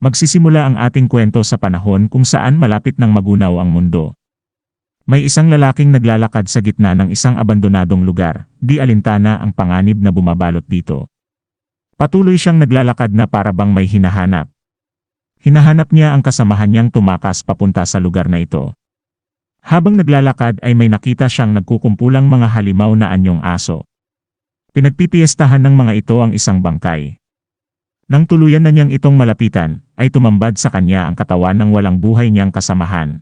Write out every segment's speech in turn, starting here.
Magsisimula ang ating kwento sa panahon kung saan malapit ng magunaw ang mundo. May isang lalaking naglalakad sa gitna ng isang abandonadong lugar, di alintana ang panganib na bumabalot dito. Patuloy siyang naglalakad na para bang may hinahanap. Hinahanap niya ang kasamahan niyang tumakas papunta sa lugar na ito. Habang naglalakad ay may nakita siyang nagkukumpulang mga halimaw na anyong aso. Pinagpipiestahan ng mga ito ang isang bangkay. Nang tuluyan na niyang itong malapitan, ay tumambad sa kanya ang katawan ng walang buhay niyang kasamahan.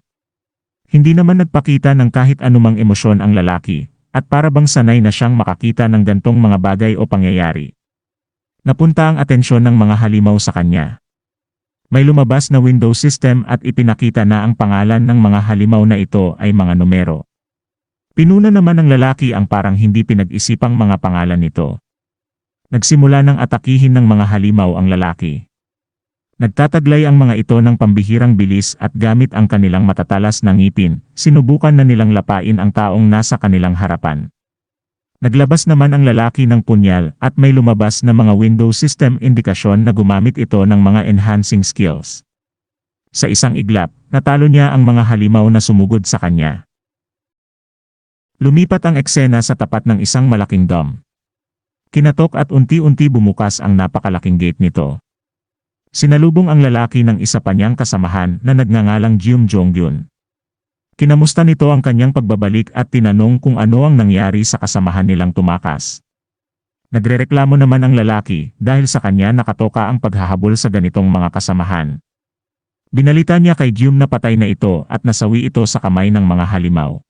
Hindi naman nagpakita ng kahit anumang emosyon ang lalaki, at para bang sanay na siyang makakita ng gantong mga bagay o pangyayari. Napunta ang atensyon ng mga halimaw sa kanya. May lumabas na Windows system at ipinakita na ang pangalan ng mga halimaw na ito ay mga numero. Pinuna naman ng lalaki ang parang hindi pinag-isipang mga pangalan nito. Nagsimula ng atakihin ng mga halimaw ang lalaki. Nagtataglay ang mga ito ng pambihirang bilis at gamit ang kanilang matatalas na ngipin, sinubukan na nilang lapain ang taong nasa kanilang harapan. Naglabas naman ang lalaki ng punyal at may lumabas na mga Windows system indikasyon na gumamit ito ng mga enhancing skills. Sa isang iglap, natalo niya ang mga halimaw na sumugod sa kanya. Lumipat ang eksena sa tapat ng isang malaking dome. Kinatok at unti-unti bumukas ang napakalaking gate nito. Sinalubong ang lalaki ng isa pa niyang kasamahan na nagngangalang Jium Jongyun. Kinamusta nito ang kanyang pagbabalik at tinanong kung ano ang nangyari sa kasamahan nilang tumakas. Nagrereklamo naman ang lalaki dahil sa kanya nakatoka ang paghahabol sa ganitong mga kasamahan. Binalita niya kay Jium na patay na ito at nasawi ito sa kamay ng mga halimaw.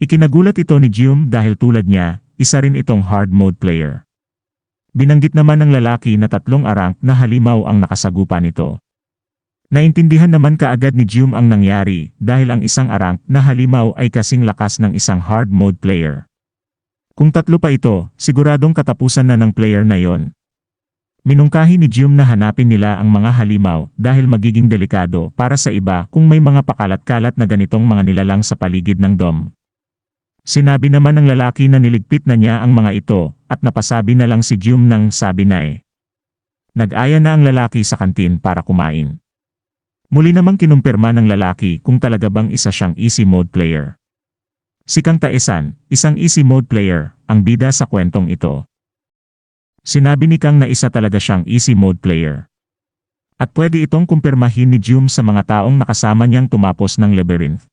Ikinagulat ito ni Jium dahil tulad niya, isa rin itong hard mode player. Binanggit naman ng lalaki na tatlong arang na halimaw ang nakasagupa nito. Naintindihan naman kaagad ni Jium ang nangyari dahil ang isang arang na halimaw ay kasing lakas ng isang hard mode player. Kung tatlo pa ito, siguradong katapusan na ng player na yon. Minungkahi ni Jium na hanapin nila ang mga halimaw dahil magiging delikado para sa iba kung may mga pakalat-kalat na ganitong mga nilalang sa paligid ng dom. Sinabi naman ng lalaki na niligpit na niya ang mga ito, at napasabi na lang si Jum ng sabi na eh. Nag-aya na ang lalaki sa kantin para kumain. Muli namang kinumpirma ng lalaki kung talaga bang isa siyang easy mode player. Si Kang Taesan, isang easy mode player, ang bida sa kwentong ito. Sinabi ni Kang na isa talaga siyang easy mode player. At pwede itong kumpirmahin ni Jum sa mga taong nakasama niyang tumapos ng labyrinth.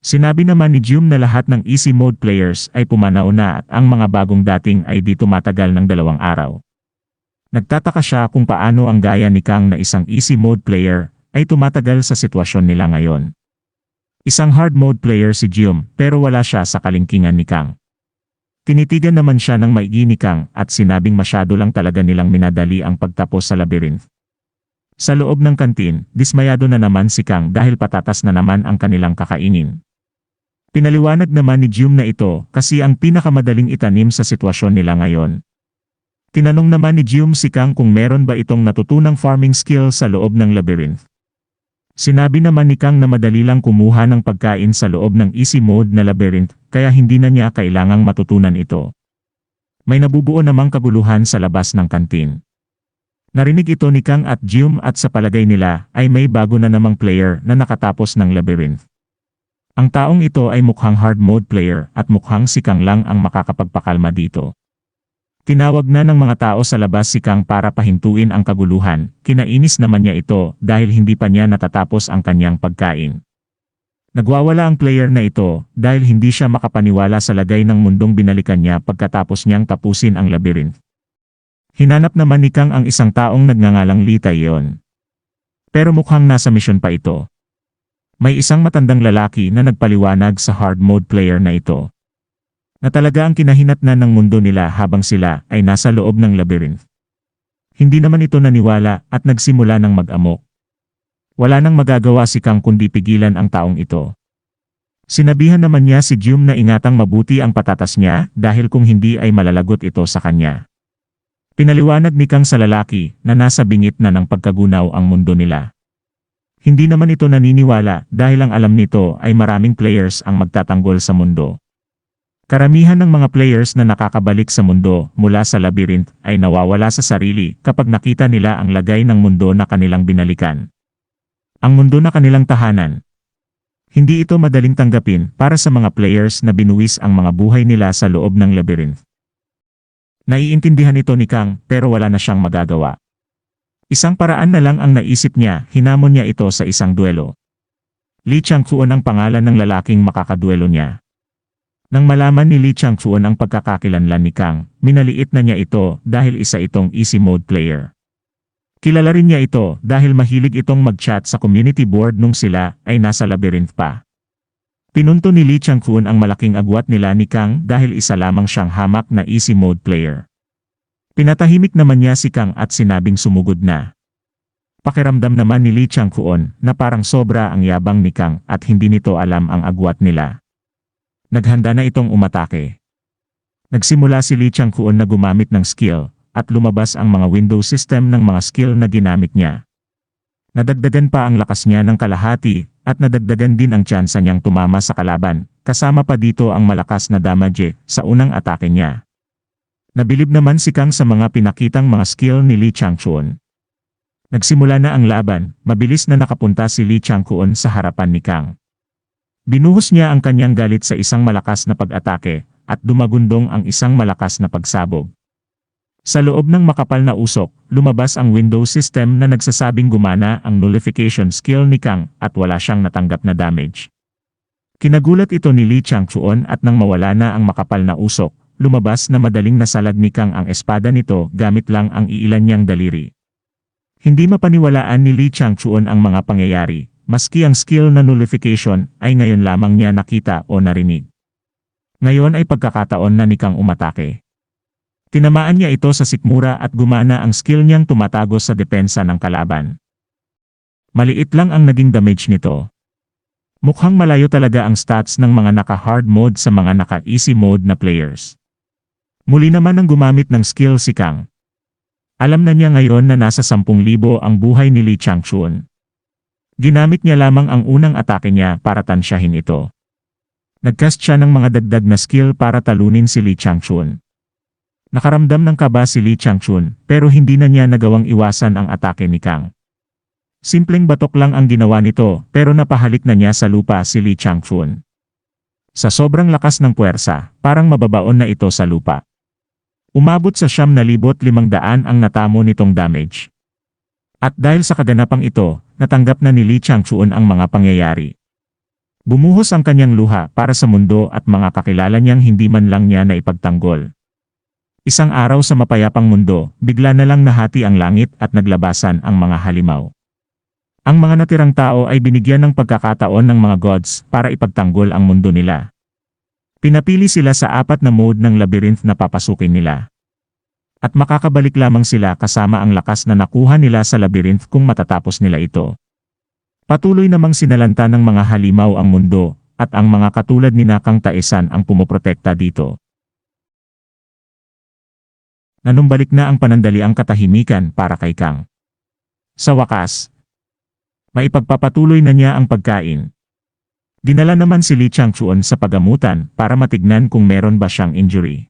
Sinabi naman ni Jum na lahat ng easy mode players ay pumanaw na at ang mga bagong dating ay di tumatagal ng dalawang araw. Nagtataka siya kung paano ang gaya ni Kang na isang easy mode player ay tumatagal sa sitwasyon nila ngayon. Isang hard mode player si Jum pero wala siya sa kalingkingan ni Kang. Tinitigan naman siya ng maigi ni Kang at sinabing masyado lang talaga nilang minadali ang pagtapos sa labyrinth. Sa loob ng kantin, dismayado na naman si Kang dahil patatas na naman ang kanilang kakainin. Pinaliwanag naman ni Jum na ito kasi ang pinakamadaling itanim sa sitwasyon nila ngayon. Tinanong naman ni Jum si Kang kung meron ba itong natutunang farming skill sa loob ng labyrinth. Sinabi naman ni Kang na madali lang kumuha ng pagkain sa loob ng easy mode na labyrinth kaya hindi na niya kailangang matutunan ito. May nabubuo namang kaguluhan sa labas ng kantin. Narinig ito ni Kang at Jum at sa palagay nila ay may bago na namang player na nakatapos ng labyrinth. Ang taong ito ay mukhang hard mode player at mukhang si Kang lang ang makakapagpakalma dito. Tinawag na ng mga tao sa labas si Kang para pahintuin ang kaguluhan, kinainis naman niya ito dahil hindi pa niya natatapos ang kanyang pagkain. Nagwawala ang player na ito dahil hindi siya makapaniwala sa lagay ng mundong binalikan niya pagkatapos niyang tapusin ang labyrinth. Hinanap naman ni Kang ang isang taong nagngangalang Lita yon. Pero mukhang nasa misyon pa ito. May isang matandang lalaki na nagpaliwanag sa hard mode player na ito. Na talaga ang kinahinatnan ng mundo nila habang sila ay nasa loob ng labyrinth. Hindi naman ito naniwala at nagsimula ng mag-amok. Wala nang magagawa si Kang kundi pigilan ang taong ito. Sinabihan naman niya si Jum na ingatang mabuti ang patatas niya dahil kung hindi ay malalagot ito sa kanya. Pinaliwanag ni Kang sa lalaki na nasa bingit na ng pagkagunaw ang mundo nila. Hindi naman ito naniniwala dahil ang alam nito ay maraming players ang magtatanggol sa mundo. Karamihan ng mga players na nakakabalik sa mundo mula sa labyrinth ay nawawala sa sarili kapag nakita nila ang lagay ng mundo na kanilang binalikan. Ang mundo na kanilang tahanan. Hindi ito madaling tanggapin para sa mga players na binuwis ang mga buhay nila sa loob ng labyrinth. Naiintindihan ito ni Kang pero wala na siyang magagawa. Isang paraan na lang ang naisip niya, hinamon niya ito sa isang duelo. Li Changfuon ang pangalan ng lalaking makakaduelo niya. Nang malaman ni Li Changfuon ang pagkakakilanlan ni Kang, minaliit na niya ito dahil isa itong easy mode player. Kilala rin niya ito dahil mahilig itong mag-chat sa community board nung sila ay nasa labyrinth pa. Pinunto ni Li Changfuon ang malaking agwat nila ni Kang dahil isa lamang siyang hamak na easy mode player. Pinatahimik naman niya si Kang at sinabing sumugod na. Pakiramdam naman ni Li Changfuon na parang sobra ang yabang ni Kang at hindi nito alam ang agwat nila. Naghanda na itong umatake. Nagsimula si Li Changfuon na gumamit ng skill, at lumabas ang mga window system ng mga skill na ginamit niya. Nadagdagan pa ang lakas niya ng kalahati, at nadagdagan din ang tsansa niyang tumama sa kalaban, kasama pa dito ang malakas na damage sa unang atake niya. Nabilib naman si Kang sa mga pinakitang mga skill ni Li Changchuan. Nagsimula na ang laban, mabilis na nakapunta si Li Changkuon sa harapan ni Kang. Binuhos niya ang kanyang galit sa isang malakas na pag-atake, at dumagundong ang isang malakas na pagsabog. Sa loob ng makapal na usok, lumabas ang window system na nagsasabing gumana ang nullification skill ni Kang at wala siyang natanggap na damage. Kinagulat ito ni Li Changchuan at nang mawala na ang makapal na usok, lumabas na madaling nasalag ni Kang ang espada nito gamit lang ang iilan niyang daliri. Hindi mapaniwalaan ni Li Changchuan ang mga pangyayari, maski ang skill na nullification ay ngayon lamang niya nakita o narinig. Ngayon ay pagkakataon na ni Kang umatake. Tinamaan niya ito sa sikmura at gumana ang skill niyang tumatago sa depensa ng kalaban. Maliit lang ang naging damage nito. Mukhang malayo talaga ang stats ng mga naka-hard mode sa mga naka-easy mode na players. Muli naman ang gumamit ng skill si Kang. Alam na niya ngayon na nasa 10,000 ang buhay ni Li Changchun. Ginamit niya lamang ang unang atake niya para tansyahin ito. Nagcast siya ng mga dagdag na skill para talunin si Li Changchun. Nakaramdam ng kaba si Li Changchun pero hindi na niya nagawang iwasan ang atake ni Kang. Simpleng batok lang ang ginawa nito pero napahalik na niya sa lupa si Li Changchun. Sa sobrang lakas ng puwersa, parang mababaon na ito sa lupa. Umabot sa siyam na libot limang daan ang natamo nitong damage. At dahil sa kaganapang ito, natanggap na ni Li Changchuan ang mga pangyayari. Bumuhos ang kanyang luha para sa mundo at mga kakilala niyang hindi man lang niya na ipagtanggol. Isang araw sa mapayapang mundo, bigla na lang nahati ang langit at naglabasan ang mga halimaw. Ang mga natirang tao ay binigyan ng pagkakataon ng mga gods para ipagtanggol ang mundo nila. Pinapili sila sa apat na mode ng labyrinth na papasukin nila. At makakabalik lamang sila kasama ang lakas na nakuha nila sa labyrinth kung matatapos nila ito. Patuloy namang sinalanta ng mga halimaw ang mundo, at ang mga katulad ni Nakang Taisan ang pumoprotekta dito. Nanumbalik na ang panandaliang katahimikan para kay Kang. Sa wakas, maipagpapatuloy na niya ang pagkain. Dinala naman si Li Changchuan sa pagamutan para matignan kung meron ba siyang injury.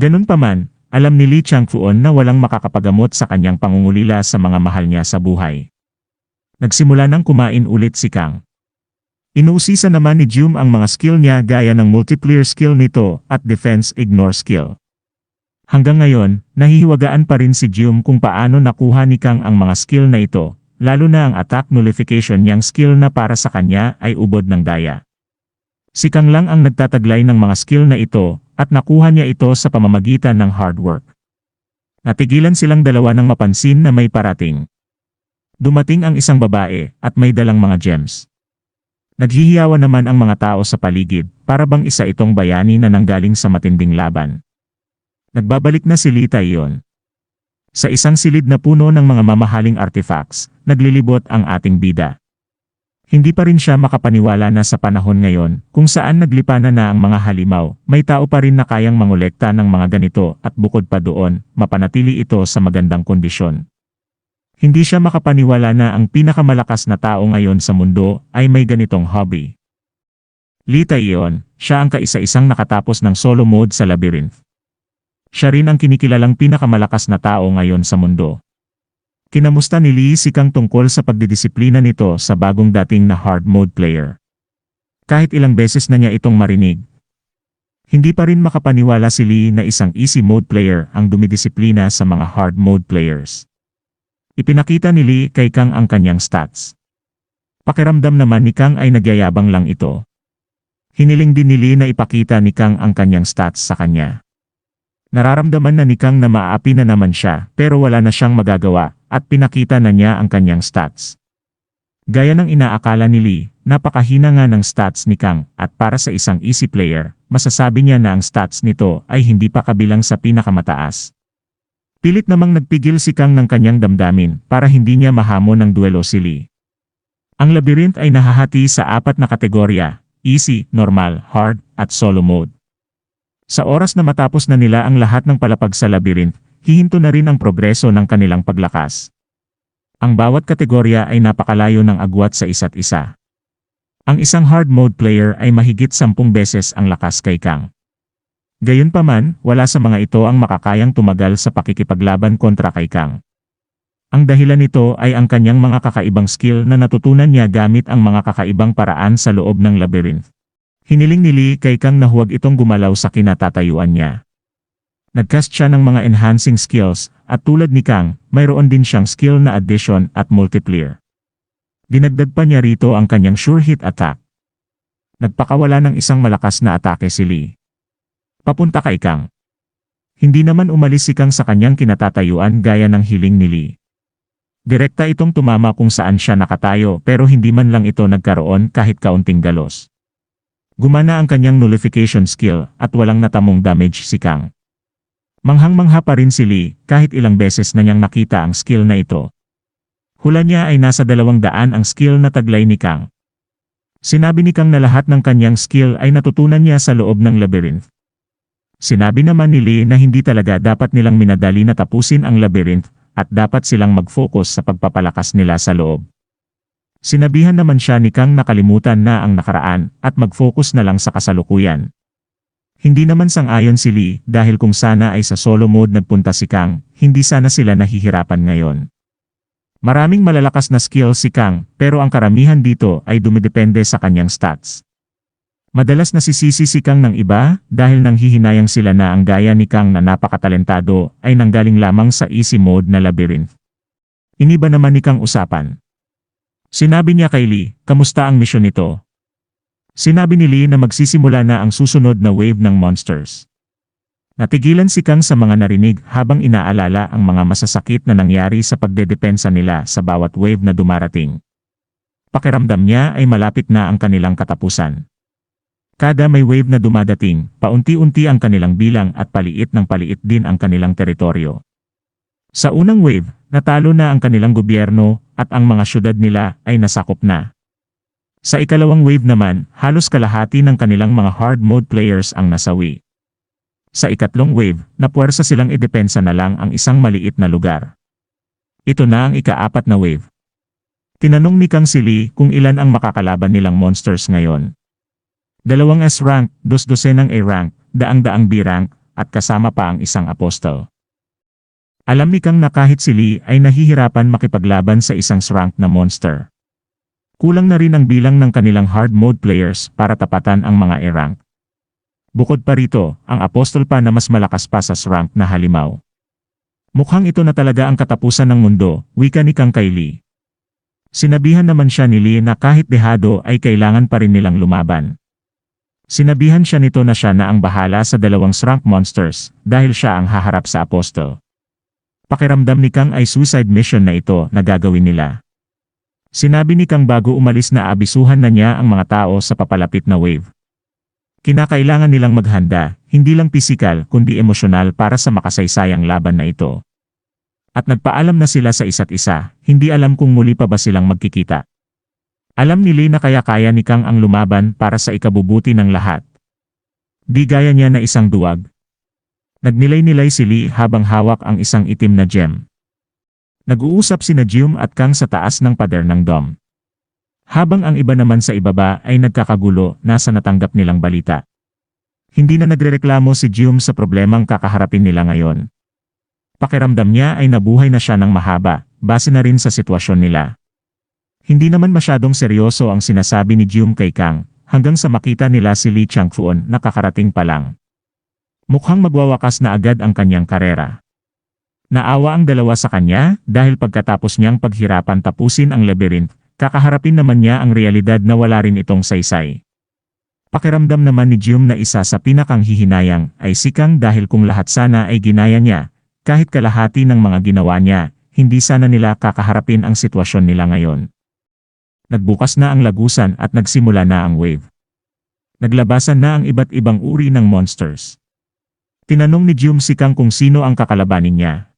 Ganun pa man, alam ni Li Changfuon na walang makakapagamot sa kanyang pangungulila sa mga mahal niya sa buhay. Nagsimula nang kumain ulit si Kang. Inuusisa naman ni Jum ang mga skill niya gaya ng multiplayer skill nito at defense ignore skill. Hanggang ngayon, nahihiwagaan pa rin si Jum kung paano nakuha ni Kang ang mga skill na ito, lalo na ang attack nullification niyang skill na para sa kanya ay ubod ng daya. Si Kang lang ang nagtataglay ng mga skill na ito at nakuha niya ito sa pamamagitan ng hard work. Natigilan silang dalawa nang mapansin na may parating. Dumating ang isang babae at may dalang mga gems. Naghihiyawan naman ang mga tao sa paligid para bang isa itong bayani na nanggaling sa matinding laban. Nagbabalik na si Lita iyon. Sa isang silid na puno ng mga mamahaling artifacts, naglilibot ang ating bida. Hindi pa rin siya makapaniwala na sa panahon ngayon, kung saan naglipanan na ang mga halimaw, may tao pa rin na kayang mangolekta ng mga ganito at bukod pa doon, mapanatili ito sa magandang kondisyon. Hindi siya makapaniwala na ang pinakamalakas na tao ngayon sa mundo ay may ganitong hobby. Lita iyon, siya ang kaisa-isang nakatapos ng solo mode sa labyrinth. Siya rin ang kinikilalang pinakamalakas na tao ngayon sa mundo. Kinamusta ni Lee si Kang tungkol sa pagdidisiplina nito sa bagong dating na hard mode player. Kahit ilang beses na niya itong marinig. Hindi pa rin makapaniwala si Lee na isang easy mode player ang dumidisiplina sa mga hard mode players. Ipinakita ni Lee kay Kang ang kanyang stats. Pakiramdam naman ni Kang ay nagyayabang lang ito. Hiniling din ni Lee na ipakita ni Kang ang kanyang stats sa kanya. Nararamdaman na ni Kang na maaapi na naman siya pero wala na siyang magagawa at pinakita na niya ang kanyang stats. Gaya ng inaakala ni Lee, napakahina nga ng stats ni Kang at para sa isang easy player, masasabi niya na ang stats nito ay hindi pa kabilang sa pinakamataas. Pilit namang nagpigil si Kang ng kanyang damdamin para hindi niya mahamon ng duelo si Lee. Ang labyrinth ay nahahati sa apat na kategorya, easy, normal, hard, at solo mode. Sa oras na matapos na nila ang lahat ng palapag sa labyrinth, hihinto na rin ang progreso ng kanilang paglakas. Ang bawat kategorya ay napakalayo ng agwat sa isa't isa. Ang isang hard mode player ay mahigit sampung beses ang lakas kay Kang. Gayunpaman, wala sa mga ito ang makakayang tumagal sa pakikipaglaban kontra kay Kang. Ang dahilan nito ay ang kanyang mga kakaibang skill na natutunan niya gamit ang mga kakaibang paraan sa loob ng labyrinth. Hiniling ni Lee kay Kang na huwag itong gumalaw sa kinatatayuan niya. Nagcast siya ng mga enhancing skills, at tulad ni Kang, mayroon din siyang skill na addition at multiplier. Dinagdag pa niya rito ang kanyang sure hit attack. Nagpakawala ng isang malakas na atake si Lee. Papunta kay Kang. Hindi naman umalis si Kang sa kanyang kinatatayuan gaya ng hiling ni Lee. Direkta itong tumama kung saan siya nakatayo pero hindi man lang ito nagkaroon kahit kaunting galos. Gumana ang kanyang nullification skill at walang natamong damage si Kang. Manghang-mangha pa rin si Lee kahit ilang beses na niyang nakita ang skill na ito. Hula niya ay nasa dalawang daan ang skill na taglay ni Kang. Sinabi ni Kang na lahat ng kanyang skill ay natutunan niya sa loob ng labyrinth. Sinabi naman ni Lee na hindi talaga dapat nilang minadali na tapusin ang labyrinth at dapat silang mag-focus sa pagpapalakas nila sa loob. Sinabihan naman siya ni Kang nakalimutan na ang nakaraan at mag-focus na lang sa kasalukuyan. Hindi naman sang-ayon si Lee dahil kung sana ay sa solo mode nagpunta si Kang, hindi sana sila nahihirapan ngayon. Maraming malalakas na skill si Kang pero ang karamihan dito ay dumidepende sa kanyang stats. Madalas nasisisi si Kang ng iba dahil nang hihinayang sila na ang gaya ni Kang na napakatalentado ay nanggaling lamang sa easy mode na labyrinth. Iniba naman ni Kang usapan. Sinabi niya kay Lee, kamusta ang misyon nito? Sinabi ni Lee na magsisimula na ang susunod na wave ng monsters. Natigilan si Kang sa mga narinig habang inaalala ang mga masasakit na nangyari sa pagdedepensa nila sa bawat wave na dumarating. Pakiramdam niya ay malapit na ang kanilang katapusan. Kada may wave na dumadating, paunti-unti ang kanilang bilang at paliit ng paliit din ang kanilang teritoryo. Sa unang wave, natalo na ang kanilang gobyerno at ang mga syudad nila ay nasakop na. Sa ikalawang wave naman, halos kalahati ng kanilang mga hard mode players ang nasawi. Sa ikatlong wave, napuwersa silang idepensa na lang ang isang maliit na lugar. Ito na ang ikaapat na wave. Tinanong ni Kang Sili kung ilan ang makakalaban nilang monsters ngayon. Dalawang S-rank, dos-dosenang A-rank, daang-daang B-rank, at kasama pa ang isang apostol. Alam ni Kang na kahit si Lee ay nahihirapan makipaglaban sa isang S-rank na monster. Kulang na rin ang bilang ng kanilang hard mode players para tapatan ang mga A-rank. Bukod pa rito, ang apostol pa na mas malakas pa sa S-rank na halimaw. Mukhang ito na talaga ang katapusan ng mundo, wika ni Kang kay Lee. Sinabihan naman siya ni Lee na kahit dehado ay kailangan pa rin nilang lumaban. Sinabihan siya nito na siya na ang bahala sa dalawang shrunk monsters dahil siya ang haharap sa apostol. Pakiramdam ni Kang ay suicide mission na ito na gagawin nila. Sinabi ni Kang bago umalis na abisuhan na niya ang mga tao sa papalapit na wave. Kinakailangan nilang maghanda, hindi lang pisikal kundi emosyonal para sa makasaysayang laban na ito. At nagpaalam na sila sa isa't isa, hindi alam kung muli pa ba silang magkikita. Alam ni Lee na kaya-kaya ni Kang ang lumaban para sa ikabubuti ng lahat. Di gaya niya na isang duwag. Nagnilay-nilay si Lee habang hawak ang isang itim na gem. Nag-uusap si Najum at Kang sa taas ng pader ng dome. Habang ang iba naman sa ibaba ay nagkakagulo na sa natanggap nilang balita. Hindi na nagrereklamo si Jium sa problemang kakaharapin nila ngayon. Pakiramdam niya ay nabuhay na siya ng mahaba, base na rin sa sitwasyon nila. Hindi naman masyadong seryoso ang sinasabi ni Jium kay Kang, hanggang sa makita nila si Lee Changfuon na kakarating pa lang. Mukhang magwawakas na agad ang kanyang karera. Naawa ang dalawa sa kanya dahil pagkatapos niyang paghirapan tapusin ang labyrinth, kakaharapin naman niya ang realidad na wala rin itong saysay. Pakiramdam naman ni Jium na isa sa pinakang hihinayang ay si Kang dahil kung lahat sana ay ginaya niya, kahit kalahati ng mga ginawa niya, hindi sana nila kakaharapin ang sitwasyon nila ngayon. Nagbukas na ang lagusan at nagsimula na ang wave. Naglabasan na ang iba't ibang uri ng monsters. Tinanong ni Jium si Kang kung sino ang kakalabanin niya.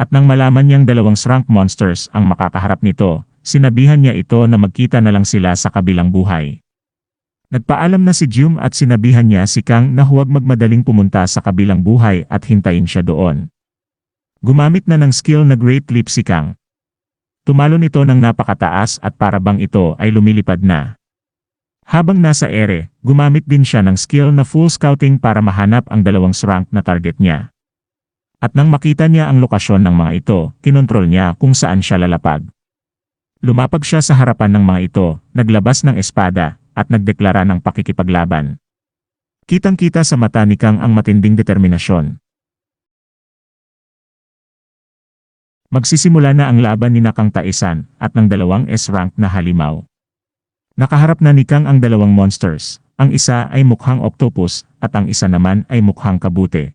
At nang malaman niyang dalawang shrunk monsters ang makakaharap nito, sinabihan niya ito na magkita na lang sila sa kabilang buhay. Nagpaalam na si Jium at sinabihan niya si Kang na huwag magmadaling pumunta sa kabilang buhay at hintayin siya doon. Gumamit na ng skill na Great Leap si Kang. Tumalon ito ng napakataas at para bang ito ay lumilipad na. Habang nasa ere, gumamit din siya ng skill na full scouting para mahanap ang dalawang shrunk na target niya. At nang makita niya ang lokasyon ng mga ito, kinontrol niya kung saan siya lalapag. Lumapag siya sa harapan ng mga ito, naglabas ng espada, at nagdeklara ng pakikipaglaban. Kitang-kita sa mata ni Kang ang matinding determinasyon. Magsisimula na ang laban ni Nakang Taisan at ng dalawang S-rank na halimaw. Nakaharap na ni Kang ang dalawang monsters, ang isa ay mukhang octopus at ang isa naman ay mukhang kabute.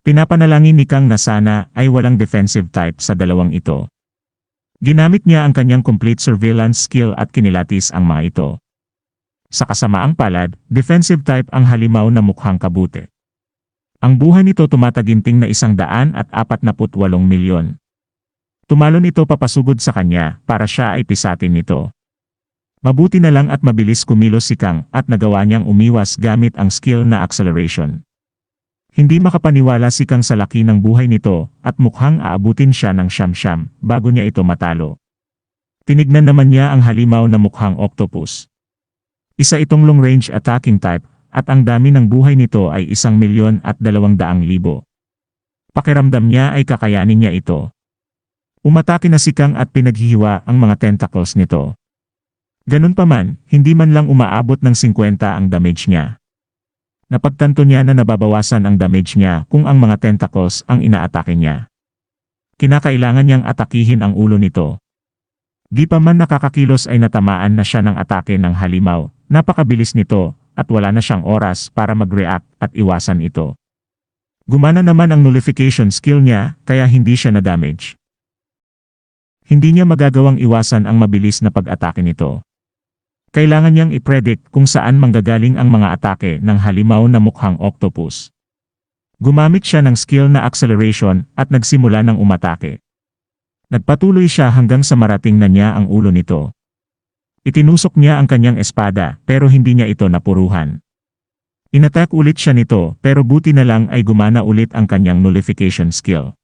Pinapanalangin ni Kang na sana ay walang defensive type sa dalawang ito. Ginamit niya ang kanyang complete surveillance skill at kinilatis ang mga ito. Sa kasamaang palad, defensive type ang halimaw na mukhang kabute. Ang buhay nito tumataginting na isang daan at apat na milyon. Tumalon ito papasugod sa kanya para siya ay pisatin nito. Mabuti na lang at mabilis kumilos si Kang at nagawa niyang umiwas gamit ang skill na acceleration. Hindi makapaniwala si Kang sa laki ng buhay nito at mukhang aabutin siya ng siyam-siyam bago niya ito matalo. Tinignan naman niya ang halimaw na mukhang octopus. Isa itong long-range attacking type at ang dami ng buhay nito ay isang milyon at dalawang daang libo. Pakiramdam niya ay kakayanin niya ito. Umatake na si Kang at pinaghihiwa ang mga tentacles nito. Ganun pa man, hindi man lang umaabot ng 50 ang damage niya. Napagtanto niya na nababawasan ang damage niya kung ang mga tentacles ang inaatake niya. Kinakailangan niyang atakihin ang ulo nito. Di pa man nakakakilos ay natamaan na siya ng atake ng halimaw, napakabilis nito, at wala na siyang oras para mag-react at iwasan ito. Gumana naman ang nullification skill niya, kaya hindi siya na-damage. Hindi niya magagawang iwasan ang mabilis na pag-atake nito. Kailangan niyang i-predict kung saan manggagaling ang mga atake ng halimaw na mukhang octopus. Gumamit siya ng skill na acceleration at nagsimula ng umatake. Nagpatuloy siya hanggang sa marating na niya ang ulo nito. Itinusok niya ang kanyang espada pero hindi niya ito napuruhan. Inattack ulit siya nito pero buti na lang ay gumana ulit ang kanyang nullification skill.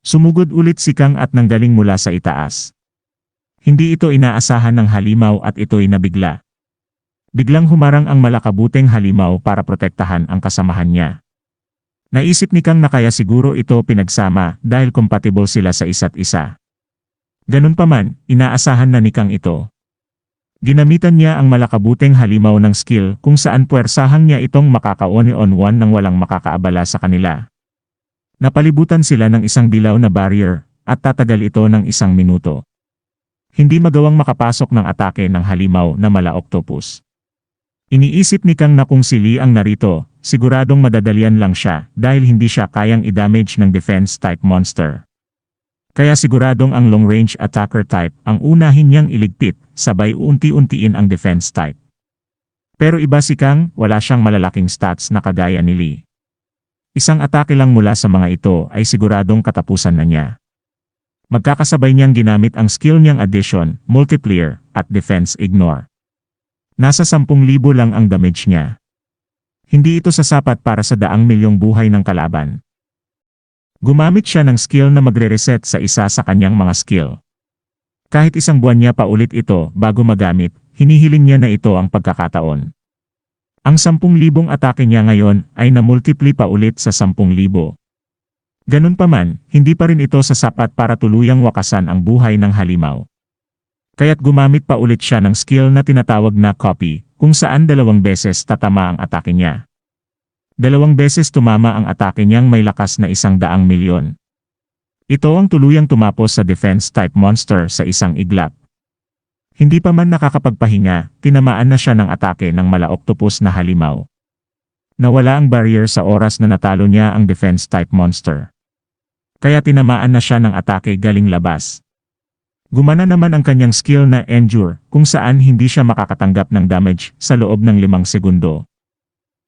Sumugod ulit si Kang at nanggaling mula sa itaas. Hindi ito inaasahan ng halimaw at ito'y nabigla. Biglang humarang ang malakabuteng halimaw para protektahan ang kasamahan niya. Naisip ni Kang na kaya siguro ito pinagsama dahil compatible sila sa isa't isa. Ganun pa man, inaasahan na ni Kang ito. Ginamitan niya ang malakabuteng halimaw ng skill kung saan puwersahang niya itong makaka-one-on-one nang walang makakaabala sa kanila. Napalibutan sila ng isang dilaw na barrier, at tatagal ito ng isang minuto. Hindi magawang makapasok ng atake ng halimaw na mala octopus. Iniisip ni Kang na kung si Lee ang narito, siguradong madadalian lang siya dahil hindi siya kayang i-damage ng defense-type monster. Kaya siguradong ang long-range attacker type ang unahin niyang iligpit, sabay unti-untiin ang defense type. Pero iba si Kang, wala siyang malalaking stats na kagaya ni Lee. Isang atake lang mula sa mga ito ay siguradong katapusan na niya. Magkakasabay niyang ginamit ang skill niyang addition, multiplier, at defense ignore. Nasa 10,000 lang ang damage niya. Hindi ito sasapat para sa daang milyong buhay ng kalaban. Gumamit siya ng skill na magre-reset sa isa sa kanyang mga skill. Kahit isang buwan niya pa ulit ito bago magamit, hinihiling niya na ito ang pagkakataon. Ang 10,000 atake niya ngayon ay namultipli pa ulit sa 10,000. Ganun pa man, hindi pa rin ito sasapat para tuluyang wakasan ang buhay ng halimaw. Kaya't gumamit pa ulit siya ng skill na tinatawag na copy, kung saan dalawang beses tatama ang atake niya. Dalawang beses tumama ang atake niyang may lakas na isang daang milyon. Ito ang tuluyang tumapos sa defense-type monster sa isang iglap. Hindi pa man nakakapagpahinga, tinamaan na siya ng atake ng mala-octopus na halimaw. Nawala ang barrier sa oras na natalo niya ang defense-type monster. Kaya tinamaan na siya ng atake galing labas. Gumana naman ang kanyang skill na Endure, kung saan hindi siya makakatanggap ng damage sa loob ng limang segundo.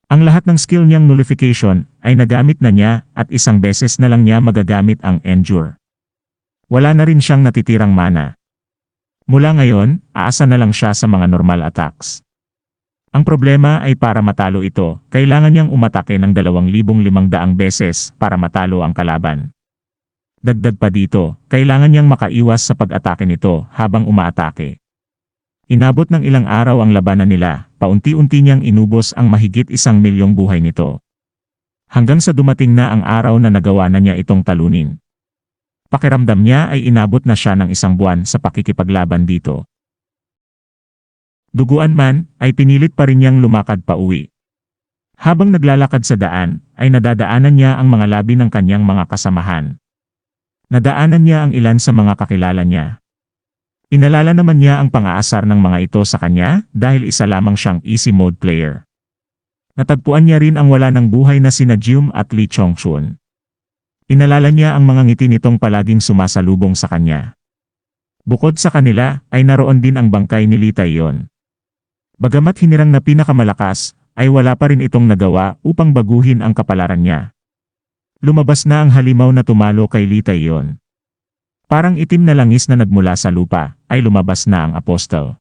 Ang lahat ng skill niyang nullification ay nagamit na niya at isang beses na lang niya magagamit ang Endure. Wala na rin siyang natitirang mana. Mula ngayon, aasa na lang siya sa mga normal attacks. Ang problema ay para matalo ito, kailangan niyang umatake ng 2,500 beses para matalo ang kalaban. Dagdag pa dito, kailangan niyang makaiwas sa pag-atake nito habang umaatake. Inabot ng ilang araw ang labanan nila, paunti-unti niyang inubos ang mahigit isang milyong buhay nito. Hanggang sa dumating na ang araw na nagawa na niya itong talunin. Pakiramdam niya ay inabot na siya ng isang buwan sa pakikipaglaban dito. Duguan man, ay pinilit pa rin niyang lumakad pa uwi. Habang naglalakad sa daan, ay nadadaanan niya ang mga labi ng kanyang mga kasamahan. Nadaanan niya ang ilan sa mga kakilala niya. Inalala naman niya ang pang-aasar ng mga ito sa kanya dahil isa lamang siyang easy mode player. Natagpuan niya rin ang wala ng buhay na sina Jium at Lee Chongchun. Inalala niya ang mga ngiti nitong palaging sumasalubong sa kanya. Bukod sa kanila, ay naroon din ang bangkay ni Li Taiyon. Bagamat hinirang na pinakamalakas, ay wala pa rin itong nagawa upang baguhin ang kapalaran niya. Lumabas na ang halimaw na tumalo kay Li Taiyon. Parang itim na langis na nagmula sa lupa, ay lumabas na ang apostol.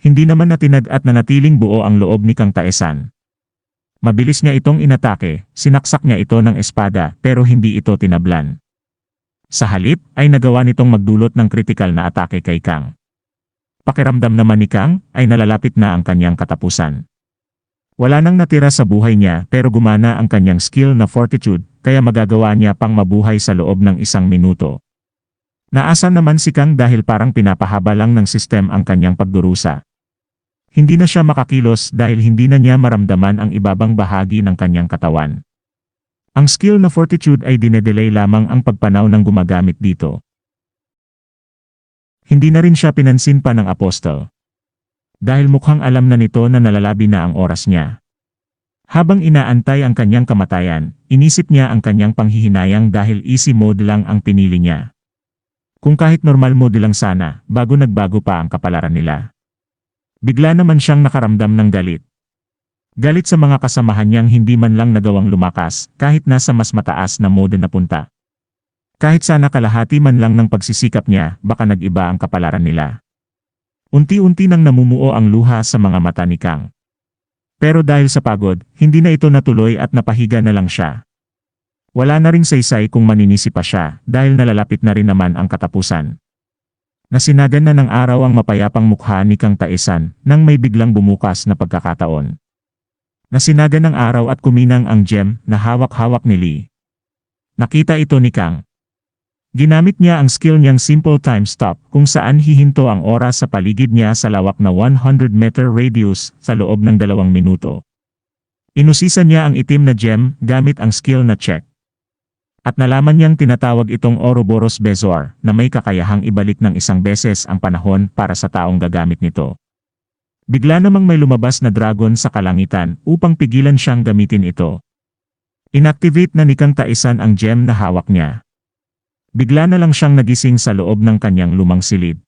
Hindi naman natinag at nanatiling buo ang loob ni Kang Taesan. Mabilis niya itong inatake, sinaksak niya ito ng espada pero hindi ito tinablan. Sa halip, ay nagawa nitong magdulot ng kritikal na atake kay Kang. Pakiramdam naman ni Kang, ay nalalapit na ang kanyang katapusan. Wala nang natira sa buhay niya pero gumana ang kanyang skill na fortitude, kaya magagawa niya pang mabuhay sa loob ng isang minuto. Naasan naman si Kang dahil parang pinapahaba lang ng sistem ang kanyang pagdurusa. Hindi na siya makakilos dahil hindi na niya maramdaman ang ibabang bahagi ng kanyang katawan. Ang skill na fortitude ay dinedelay lamang ang pagpanaw ng gumagamit dito. Hindi na rin siya pinansin pa ng apostol. Dahil mukhang alam na nito na nalalabi na ang oras niya. Habang inaantay ang kanyang kamatayan, inisip niya ang kanyang panghihinayang dahil easy mode lang ang pinili niya. Kung kahit normal mode lang sana, bago nagbago pa ang kapalaran nila. Bigla naman siyang nakaramdam ng galit. Galit sa mga kasamahan niyang hindi man lang nagawang lumakas kahit nasa mas mataas na mode na punta. Kahit sana kalahati man lang ng pagsisikap niya, baka nag-iba ang kapalaran nila. Unti-unti nang namumuo ang luha sa mga mata ni Kang. Pero dahil sa pagod, hindi na ito natuloy at napahiga na lang siya. Wala na ring saysay kung maninisi pa siya dahil nalalapit na rin naman ang katapusan. Nasinagan na ng araw ang mapayapang mukha ni Kang Taesan nang may biglang bumukas na pagkakataon. Nasinagan ng araw at kuminang ang gem na hawak-hawak ni Lee. Nakita ito ni Kang. Ginamit niya ang skill niyang simple time stop kung saan hihinto ang oras sa paligid niya sa lawak na 100 meter radius sa loob ng dalawang minuto. Inusisa niya ang itim na gem gamit ang skill na check. At nalaman niyang tinatawag itong Ouroboros Bezor na may kakayahang ibalik ng isang beses ang panahon para sa taong gagamit nito. Bigla namang may lumabas na dragon sa kalangitan upang pigilan siyang gamitin ito. Inactivate na ni Kang Taisan ang gem na hawak niya. Bigla na lang siyang nagising sa loob ng kanyang lumang silid.